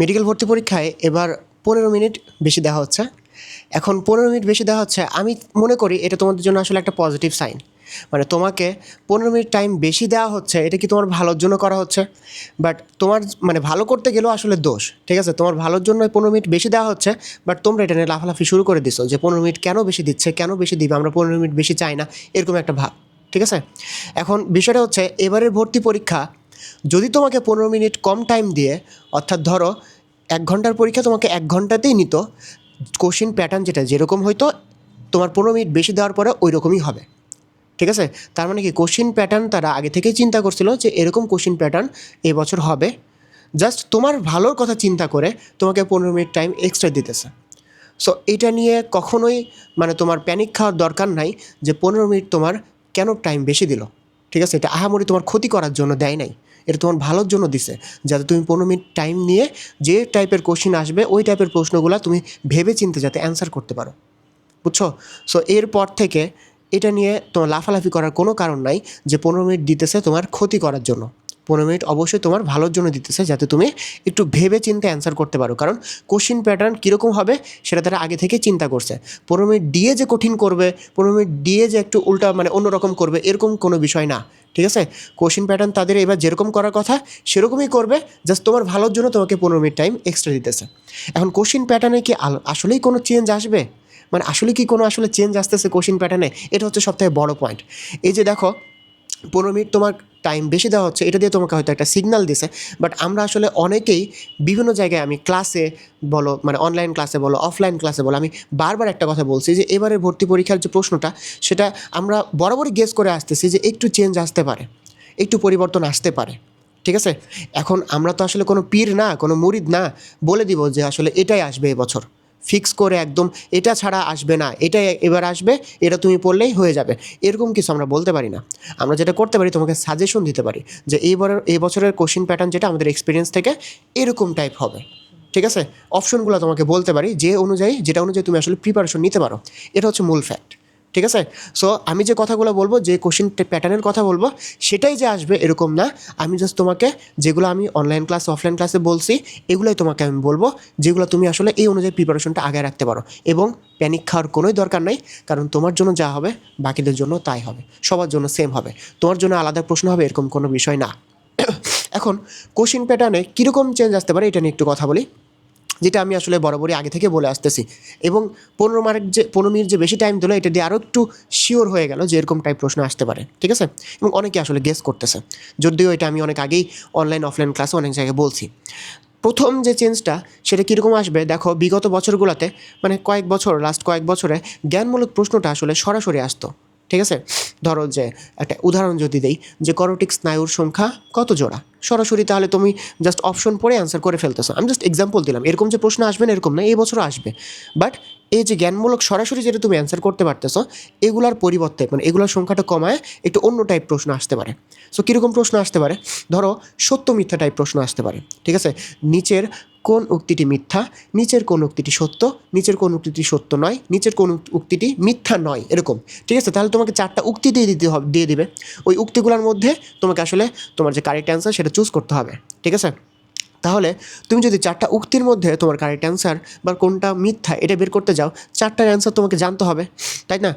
Medical ভর্তি পরীক্ষায় এবার পনেরো মিনিট বেশি দেওয়া হচ্ছে। এখন পনেরো মিনিট বেশি দেওয়া হচ্ছে। আমি মনে করি এটা তোমাদের জন্য আসলে একটা পজিটিভ সাইন। মানে তোমাকে পনেরো মিনিট টাইম বেশি দেওয়া হচ্ছে, এটা কি তোমার ভালোর জন্য করা হচ্ছে? বাট তোমার মানে ভালো করতে গেলেও আসলে দোষ, ঠিক আছে? তোমার ভালোর জন্য পনেরো মিনিট বেশি দেওয়া হচ্ছে, বাট তোমরা এটা নিয়ে লাফালাফি শুরু করে দিছো যে পনেরো মিনিট কেন বেশি দিচ্ছে, কেন বেশি দিবে? আমরা পনেরো মিনিট বেশি চাই না, এরকম একটা ভাব, ঠিক আছে? এখন বিষয়টা হচ্ছে, এবারের ভর্তি পরীক্ষা যদি তোমাকে পনেরো মিনিট কম টাইম দিয়ে, অর্থাৎ ধরো এক ঘণ্টার পরীক্ষা তোমাকে এক ঘন্টাতেই নিত কোশ্চিন প্যাটার্ন যেটা, যেরকম হয়তো তোমার পনেরো মিনিট বেশি দেওয়ার পরে ওই রকমই হবে। ঠিক আছে? তার মানে কি কোশ্চিন প্যাটার্ন তারা আগে থেকেই চিন্তা করছিল যে এরকম কোশ্চিন প্যাটার্ন এবছর হবে। জাস্ট তোমার ভালোর কথা চিন্তা করে তোমাকে পনেরো মিনিট টাইম এক্সট্রা দিতেছে। সো এটা নিয়ে কখনোই মানে তোমার প্যানিক খাওয়ার দরকার নাই যে পনেরো মিনিট তোমার কেন টাইম বেশি দিল। ঠিক আছে? এটা আহামরি তোমার ক্ষতি করার জন্য দেয় নাই। এটা তোমার ভালোর জন্য দিছে। যাতে তুমি পনেরো মিনিট টাইম নিয়ে যে টাইপের কোশ্চিন আসবে, ওই টাইপের প্রশ্নগুলো তুমি ভেবে চিনতে যাতে অ্যান্সার করতে পারো। বুঝছ? সো এরপর থেকে এটা নিয়ে তোমার লাফালাফি করার কোনো কারণ নাই যে পনেরো মিনিট দিতেছে তোমার ক্ষতি করার জন্য। পনেরো মিনিট অবশ্যই তোমার ভালোর জন্য দিতেছে, যাতে তুমি একটু ভেবে চিন্তে অ্যান্সার করতে পারো। কারণ কোশ্চিন প্যাটার্ন কীরকম হবে সেটা তারা আগে থেকে চিন্তা করছে। পনেরো মিনিট দিয়ে যে কঠিন করবে, পনেরো মিনিট দিয়ে যে একটু উল্টা মানে অন্যরকম করবে, এরকম কোনো বিষয় না। ঠিক আছে? কোশ্চিন প্যাটার্ন তাদের এবার যেরকম করার কথা, সেরকমই করবে জাস্ট তোমার ভালোর জন্য তোমাকে পনেরো মিনিট টাইম এক্সট্রা দিতেছে। এখন কোশ্চিন প্যাটার্নে কি আসলেই কোনো চেঞ্জ আসবে? মানে আসলে কি কোনো আসলে চেঞ্জ আসতেছে কোশ্চিন প্যাটার্নে এটা হচ্ছে সবথেকে বড় পয়েন্ট এই যে দেখো, পনেরো মিনিট তোমার টাইম বেশি দেওয়া হচ্ছে, এটা দিয়ে তোমাকে হয়তো একটা সিগনাল দিছে। বাট আমরা আসলে অনেকেই বিভিন্ন জায়গায় আমি ক্লাসে বলো মানে অনলাইন ক্লাসে বলো অফলাইন ক্লাসে বলো, আমি বারবার একটা কথা বলছি যে, এবারে ভর্তি পরীক্ষার যে প্রশ্নটা, সেটা আমরা বরাবরই গেস করে আসতেছি যে, একটু চেঞ্জ আসতে পারে, একটু পরিবর্তন আসতে পারে, ঠিক আছে? এখন আমরা তো আসলে কোনো পীর না, কোনো মুরিদ না, বলে দিব যে, আসলে এটাই আসবে এবছর। ফিক্স করে একদম, এটা ছাড়া আসবে না, এটা এবার আসবে, এটা তুমি পড়লেই হয়ে যাবে। এরকম কিছু আমরা বলতে পারি না। আমরা যেটা করতে পারি, তোমাকে সাজেশন দিতে পারি যে এইবারের এই বছরের কোশ্চিন প্যাটার্ন যেটা আমাদের এক্সপিরিয়েন্স থেকে এরকম টাইপ হবে। ঠিক আছে? অপশনগুলো তোমাকে বলতে পারি, যে অনুযায়ী, যেটা অনুযায়ী তুমি আসলে প্রিপারেশন নিতে পারো। এটা হচ্ছে মূল ফ্যাক্ট ঠিক আছে? সো আমি যে কথাগুলো বলব, যে কোশ্চিন প্যাটার্নের কথা বলব, সেটাই যে আসবে এরকম না। আমি জাস্ট তোমাকে যেগুলো আমি অনলাইন ক্লাস অফলাইন ক্লাসে বলছি, এগুলোই তোমাকে আমি বলব, যেগুলো তুমি আসলে এই অনুযায়ী প্রিপারেশনটা আগে রাখতে পারো। এবং প্যানিক খাওয়ার কোনোই দরকার নেই, কারণ তোমার জন্য যা হবে, বাকিদের জন্য তাই হবে। সবার জন্য সেম হবে। তোমার জন্য আলাদা প্রশ্ন হবে, এরকম কোনো বিষয় না। এখন কোশ্চিন প্যাটার্নে কীরকম চেঞ্জ আসতে পারে, এটা নিয়ে একটু কথা বলি। যেটা আমি আসলে বরাবরই আগে থেকে বলে আসতেছি। এবং পনেরো মার্ক যে, পনেরো মিনিট যে বেশি টাইম দিল, এটা দিয়ে আরও একটু শিওর হয়ে গেল যে এরকম টাইপ প্রশ্ন আসতে পারে, ঠিক আছে? এবং অনেকে আসলে গেস করতেছে। যদিও এটা আমি অনেক আগেই অনলাইন অফলাইন ক্লাসে অনেক জায়গায় বলছি। প্রথম যে চেঞ্জটা সেটা কীরকম আসবে? দেখো, বিগত বছরগুলোতে মানে কয়েক বছর লাস্ট কয়েক বছরে জ্ঞানমূলক প্রশ্নটা আসলে সরাসরি আসতো। ঠিক আছে? ধরো যে একটা উদাহরণ যদি দেই, যে করোটিক স্নায়ুর সংখ্যা কত জোড়া? সরাসরি তাহলে তুমি জাস্ট অপশন পড়ে অ্যান্সার করে ফেলতেছো। আমি জাস্ট এক্সাম্পল দিলাম। এরকম যে প্রশ্ন আসবে না, এরকম না, এই বছরও আসবে। বাট এই যে জ্ঞানমূলক সরাসরি যেটা তুমি অ্যান্সার করতে পারতেছো, এগুলার পরিবর্তে মানে এগুলোর সংখ্যাটা কমায় একটু অন্য টাইপ প্রশ্ন আসতে পারে। সো কীরকম প্রশ্ন আসতে পারে? ধরো সত্য মিথ্যা টাইপ প্রশ্ন আসতে পারে। ঠিক আছে? নিচের কোন উক্তিটি মিথ্যা, নিচের কোন উক্তিটি সত্য, নিচের কোন উক্তিটি সত্য নয়, নিচের কোন উক্তিটি মিথ্যা নয়, এরকম। ঠিক আছে? তাহলে তোমাকে চারটা উক্তি দিয়ে দিতে হবে, দিয়ে দিবে। ওই উক্তিগুলোর মধ্যে তোমাকে আসলে তোমার যে কারেক্ট অ্যান্সার সেটা চুজ করতে হবে। ঠিক আছে? তাহলে তুমি যদি চারটা উক্তির মধ্যে তোমার কারেক্ট অ্যান্সার বা কোনটা মিথ্যা এটা বের করতে যাও, চারটার অ্যান্সার তোমাকে জানতে হবে। তাই না?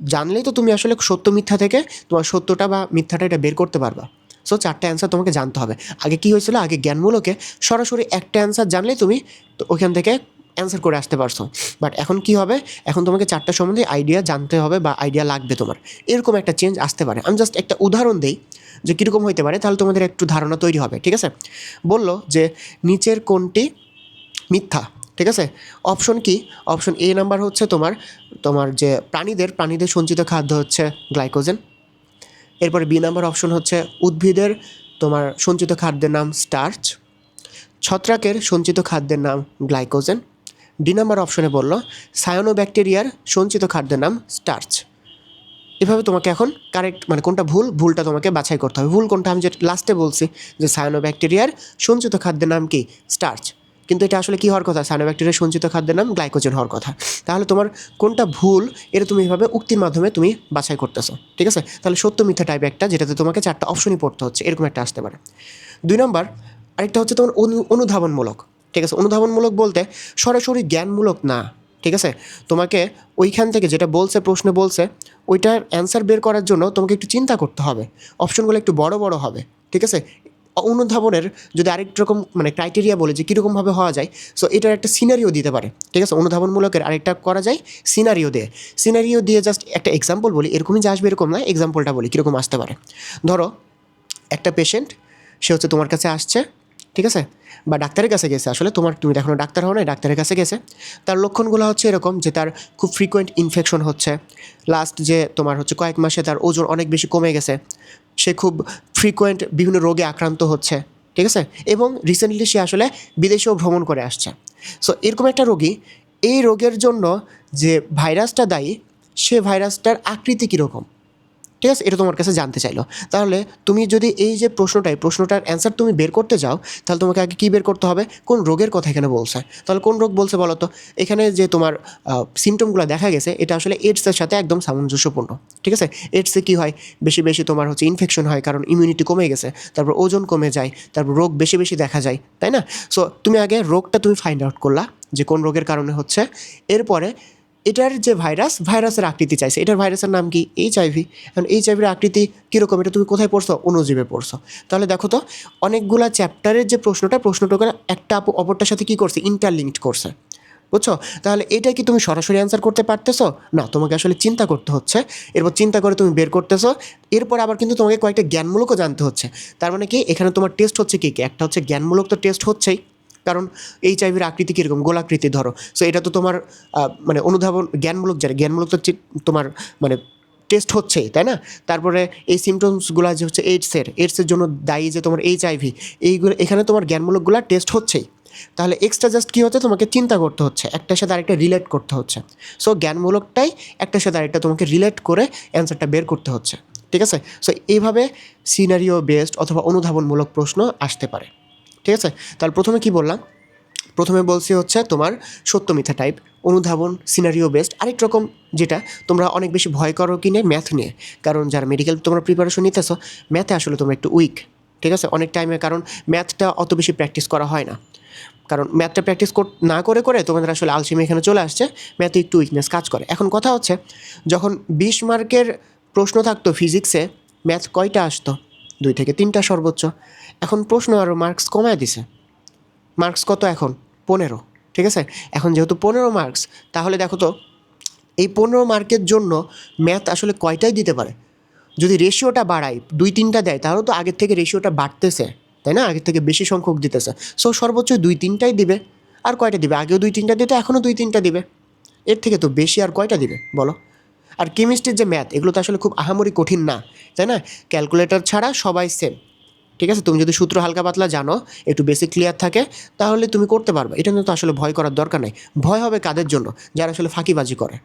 জানলেই তো তুমি আসলে সত্য মিথ্যা থেকে তোমার সত্যটা বা মিথ্যাটা এটা বের করতে পারবা। সো চারটে অ্যান্সার তোমাকে জানতে হবে। আগে কি হয়েছিল? আগে জ্ঞানমূলকে সরাসরি একটা অ্যান্সার জানলেই তুমি তো ওখান থেকে অ্যান্সার করে আসতে পারছ। বাট এখন কি হবে? এখন তোমাকে চারটা সম্বন্ধে আইডিয়া জানতে হবে বা আইডিয়া লাগবে তোমার। এরকম একটা চেঞ্জ আসতে পারে। আমি জাস্ট একটা উদাহরণ দিই যে কীরকম হইতে পারে। তাহলে তোমাদের একটু ধারণা তৈরি হবে, ঠিক আছে? বলল যে নিচের কোনটি মিথ্যা, ঠিক আছে? অপশন কি? অপশন এ নাম্বার হচ্ছে তোমার তোমার যে প্রাণীদের প্রাণীদের সঞ্চিত খাদ্য হচ্ছে গ্লাইকোজেন এরপরে বি নাম্বার অপশন হচ্ছে উদ্ভিদের, তোমার সঞ্চিত খাদ্যের নাম স্টার্চ, ছত্রাকের সঞ্চিত খাদ্যের নাম গ্লাইকোজেন। ডি নাম্বার অপশনে বলল সায়ানোব্যাকটেরিয়ার সঞ্চিত খাদ্যের নাম স্টার্চ। এভাবে তোমাকে এখন কারেক্ট মানে কোনটা ভুল, ভুলটা তোমাকে বাছাই করতে হবে। ভুল কোনটা আমি যে লাস্টে বলছি, যে সায়ানোব্যাকটেরিয়ার সঞ্চিত খাদ্যের নাম কি? স্টার্চ। কিন্তু এটা আসলে কি হওয়ার কথা? সায়ানোব্যাকটেরিয়ার সঞ্চিত খাদ্যের নাম গ্লাইকোজেন হওয়ার কথা। তাহলে তোমার কোনটা ভুল, এটা তুমি এভাবে উক্তির মাধ্যমে তুমি বাছাই করতেছো, ঠিক আছে? তাহলে সত্য মিথ্যা টাইপ একটা, যেটাতে তোমাকে চারটা অপশনই পড়তে হচ্ছে, এরকম একটা আসতে পারে। দুই নম্বর, আরেকটা হচ্ছে তোমার অনু, অনুধাবনমূলক, ঠিক আছে? অনুধাবনমূলক বলতে সরাসরি জ্ঞানমূলক না, ঠিক আছে? তোমাকে ওইখান থেকে যেটা বলছে, প্রশ্নে বলছে, ওইটার অ্যান্সার বের করার জন্য তোমাকে একটু চিন্তা করতে হবে। অপশনগুলো একটু বড় বড় হবে, ঠিক আছে? অনুধাবনের যদি আরেক রকম মানে ক্রাইটেরিয়া বলে যে কীরকমভাবে হওয়া যায় সো এটার একটা সিনারিও দিতে পারে। ঠিক আছে? অনুধাবনমূলকের আরেকটা করা যায় সিনারিও দিয়ে। সিনারিও দিয়ে জাস্ট একটা এক্সাম্পল বলি, এরকমই যে আসবে এরকম না এক্সাম্পলটা বলি, কীরকম আসতে পারে। ধরো, একটা পেশেন্ট সে হচ্ছে তোমার কাছে আসছে, ঠিক আছে? বা ডাক্তারের কাছে গেছে, আসলে তোমার, তুমি এখনও ডাক্তার হও না ডাক্তারের কাছে গেছে। তার লক্ষণগুলো হচ্ছে এরকম যে তার খুব ফ্রিকোয়েন্ট ইনফেকশন হচ্ছে। লাস্ট যে তোমার হচ্ছে কয়েক মাসে তার ওজন অনেক বেশি কমে গেছে। সে খুব ফ্রিকোয়েন্ট বিভিন্ন রোগে আক্রান্ত হচ্ছে, ঠিক আছে? এবং রিসেন্টলি সে আসলে বিদেশেও ভ্রমণ করে আসছে। সো এরকম একটা রোগী, এই রোগের জন্য যে ভাইরাসটা দায়ী, সে ভাইরাসটার আকৃতি কীরকম? ঠিক আছে? এটা তোমার কাছে জানতে চাইলো। তাহলে তুমি যদি এই যে প্রশ্নটাই, প্রশ্নটার অ্যান্সার তুমি বের করতে যাও, তাহলে তোমাকে আগে কী বের করতে হবে? কোন রোগের কথা এখানে বলছে? তাহলে কোন রোগ বলছে বলো তো? এখানে যে তোমার সিমটমগুলো দেখা গেছে, এটা আসলে এইডসের সাথে একদম সামঞ্জস্যপূর্ণ। ঠিক আছে? এইডসে কী হয়? বেশি বেশি তোমার হচ্ছে ইনফেকশন হয়, কারণ ইমিউনিটি কমে গেছে, তারপর ওজন কমে যায়, তারপর রোগ বেশি বেশি দেখা যায়, তাই না? সো তুমি আগে রোগটা তুমি ফাইন্ড আউট করলা, যে কোন রোগের কারণে হচ্ছে। এরপরে এটার যে ভাইরাস, ভাইরাসের আকৃতি চাইছে। এটার ভাইরাসের নাম কি? এইচ আইভি কারণ এইচ আইভির আকৃতি কীরকম? এটা তুমি কোথায় পড়ছো? অনুজীবে পড়ছো। তাহলে দেখো তো, অনেকগুলা চ্যাপ্টারের যে প্রশ্নটা প্রশ্নটা একটা অপরটার সাথে কী করছে? ইন্টারলিঙ্কড করছে। বুঝছ? তাহলে এটা কি তুমি সরাসরি অ্যান্সার করতে পারতেছো? না, তোমাকে আসলে চিন্তা করতে হচ্ছে। এরপর চিন্তা করে তুমি বের করতেছো। এরপর আবার কিন্তু তোমাকে কয়েকটা জ্ঞানমূলকও জানতে হচ্ছে। তার মানে কি? এখানে তোমার টেস্ট হচ্ছে কি কি? একটা হচ্ছে জ্ঞানমূলক তো টেস্ট হচ্ছেই। কারণ এইচ আইভির আকৃতি কীরকম? গোলাকৃতি ধরো। সো এটা তো তোমার মানে অনুধাবন, জ্ঞানমূলক যারা জ্ঞানমূলক তো তোমার মানে টেস্ট হচ্ছেই, তাই না? তারপরে এই সিমটমসগুলো যে হচ্ছে এইডসের এইডসের জন্য দায়ী যে তোমার এইচ আইভি এইগুলো, এখানে তোমার জ্ঞানমূলকগুলো টেস্ট হচ্ছেই। তাহলে এক্সট্রা জাস্ট কী হচ্ছে? তোমাকে চিন্তা করতে হচ্ছে, একটার সাথে আরেকটা রিলেট করতে হচ্ছে। সো জ্ঞানমূলকটাই একটার সাথে আরেকটা তোমাকে রিলেট করে অ্যান্সারটা বের করতে হচ্ছে। ঠিক আছে? সো এইভাবে সিনারিও বেসড অথবা অনুধাবনমূলক প্রশ্ন আসতে পারে। ঠিক আছে? তাহলে প্রথমে কি বললাম? প্রথমে বলছি হচ্ছে তোমার সত্য মিথ্যা টাইপ অনুধাবন সিনারিও বেসড আরেক রকম যেটা তোমরা অনেক বেশি ভয় করো কিনে ম্যাথ নিয়ে। কারণ যারা মেডিকেল তোমরা প্রিপারেশন নিতেছো ম্যাথে আসলে তোমরা একটু উইক ঠিক আছে? অনেক টাইমে কারণ ম্যাথটা অত বেশি প্র্যাকটিস করা হয় না। কারণ ম্যাথটা প্র্যাকটিস না করে করে তোমাদের আসলে আলসিমি এখানে চলে আসছে ম্যাথে একটু উইকনেস কাজ করে। এখন কথা হচ্ছে, যখন বিশ মার্কের প্রশ্ন থাকতো ফিজিক্সে ম্যাথ কয়টা আসতো? দুই থেকে তিনটা সর্বোচ্চ। এখন প্রশ্ন আরও মার্কস কমায় দিছে। মার্কস কত এখন? পনেরো, ঠিক আছে? এখন যেহেতু পনেরো মার্কস তাহলে দেখো তো, এই পনেরো মার্কের জন্য ম্যাথ আসলে কয়টাই দিতে পারে? যদি রেশিওটা বাড়ায়, দুই তিনটা দেয়, তাহলে তো আগের থেকে রেশিওটা বাড়তেছে, তাই না? আগের থেকে বেশি সংখ্যক দিতেছে। সো সর্বোচ্চ দুই তিনটাই দিবে। আর কয়টা দিবে? আগেও দুই তিনটা দিতে, এখনও দুই তিনটা দিবে। এর থেকে তো বেশি আর কয়টা দিবে, বলো? আর কেমিস্ট্রির যে ম্যাথ এগুলো তো আসলে খুব আহামরি কঠিন না, তাই না? ক্যালকুলেটর ছাড়া সবাই সেম ঠিক আছে? তুমি যদি সূত্র হালকা পাতলা জানো, একটু বেসিক ক্লিয়ার থাকে, তাহলে তুমি করতে পারবে। এটা নিয়ে তো আসলে ভয় করার দরকার নেই। ভয় হবে কাদের জন্য? যারা আসলে ফাঁকিবাজি করে।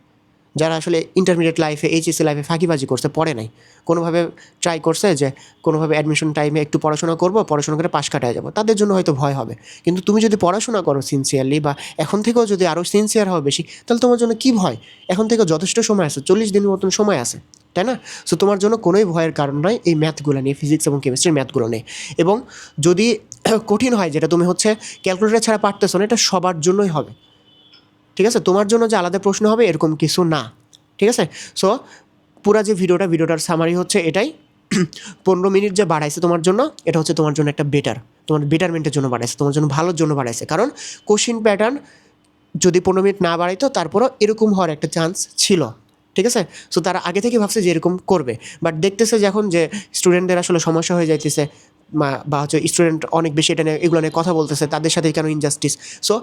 যারা আসলে ইন্টারমিডিয়েট লাইফে এইচএসসি লাইফে ফাঁকিবাজি করছে, পড়ে নাই। কোনোভাবে ট্রাই করছে যে, কোনোভাবে অ্যাডমিশন টাইমে একটু পড়াশোনা করব, পড়াশোনা করে পাশ কাটায় যাব। তাদের জন্য হয়তো ভয় হবে। কিন্তু তুমি যদি পড়াশোনা করো সিনসিয়ারলি বা এখন থেকেও যদি আরও সিনসিয়ার হও বেশি, তাহলে তোমার জন্য কী ভয়? এখন থেকে যথেষ্ট সময় আছে, চল্লিশ দিনের মতন সময় আছে, তাই না? সো তোমার জন্য কোনোই ভয়ের কারণ নয় এই ম্যাথগুলো নিয়ে ফিজিক্স এবং কেমিস্ট্রির ম্যাথগুলো নিয়ে। এবং যদি কঠিন হয়, যেটা তুমি হচ্ছে ক্যালকুলেটর ছাড়া পারতেছো না, এটা সবার জন্যই হবে। ঠিক আছে? তোমার জন্য যে আলাদা প্রশ্ন হবে এরকম কিছু না। ঠিক আছে? সো পুরা যে ভিডিওটা ভিডিওটার সামারি হচ্ছে এটাই। পনেরো মিনিট যে বাড়াইছে তোমার জন্য, এটা হচ্ছে তোমার জন্য একটা বেটার তোমার বেটারমেন্টের জন্য বাড়াইছে, তোমার জন্য ভালোর জন্য বাড়াইছে। কারণ কোশ্চিন প্যাটার্ন যদি পনেরো মিনিট না বাড়াইতো, তারপরও এরকম হওয়ার একটা চান্স ছিল। ঠিক আছে? সো তারা আগে থেকে ভাবছে যে এরকম করবে। বাট দেখতেছে যখন যে স্টুডেন্টদের আসলে সমস্যা হয়ে যাইতেছে। বা হচ্ছে স্টুডেন্ট অনেক বেশি এটা নিয়ে এগুলো নিয়ে কথা বলতেছে, তাদের সাথে কেন ইনজাস্টিস সো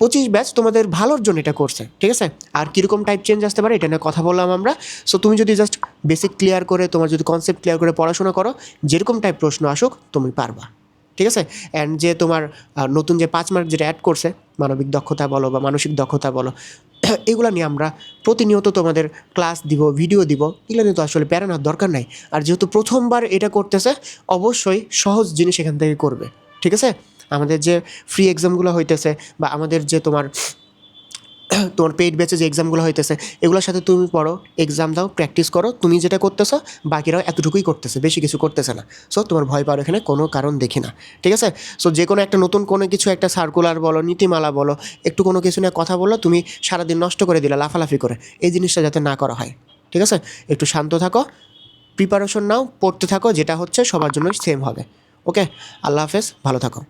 পঁচিশ ব্যাচ তোমাদের ভালোর জন্য এটা করছে, ঠিক আছে? আর কীরকম টাইপ চেঞ্জ আসতে পারে এটা নিয়ে কথা বললাম আমরা। সো তুমি যদি জাস্ট বেসিক ক্লিয়ার করে, তোমার যদি কনসেপ্ট ক্লিয়ার করে পড়াশোনা করো, যেরকম টাইপ প্রশ্ন আসুক, তুমি পারবা, ঠিক আছে? অ্যান্ড যে তোমার নতুন যে পাঁচ মার্ক যেটা অ্যাড করছে, মানবিক দক্ষতা বলো বা মানসিক দক্ষতা বলো এগুলো নিয়ে আমরা প্রতিনিয়ত তোমাদের ক্লাস দিব ভিডিও দিব। এগুলো নিয়ে তো আসলে প্যারানোর দরকার নাই। আর যেহেতু প্রথমবার এটা করতেছে, অবশ্যই সহজ জিনিস এখান থেকে করবে। ঠিক আছে? আমাদের যে ফ্রি এক্সামগুলো হইতেছে বা আমাদের যে তোমার তোমার পেইড ব্যাচে যে এক্সামগুলো হইতেছে, এগুলোর সাথে তুমি পড়ো এক্সাম দাও প্র্যাকটিস করো, তুমি যেটা করতেছো, বাকিরাও এতটুকুই করতেছে, বেশি কিছু করতেছে না। সো তোমার ভয় পাওয়ার এখানে কোনো কারণ দেখি না। ঠিক আছে? সো যে কোনো একটা নতুন কোনো কিছু, একটা সার্কুলার বলো, নীতিমালা বলো, একটু কোনো কিছু নিয়ে কথা বলো তুমি সারাদিন নষ্ট করে দিলে, লাফালাফি করে। এই জিনিসটা যাতে না করা হয়। ঠিক আছে? একটু শান্ত থাকো প্রিপারেশন নাও, পড়তে থাকো, যেটা হচ্ছে সবার জন্য সেম হবে। ওকে আল্লাহ হাফেজ, ভালো থাকো।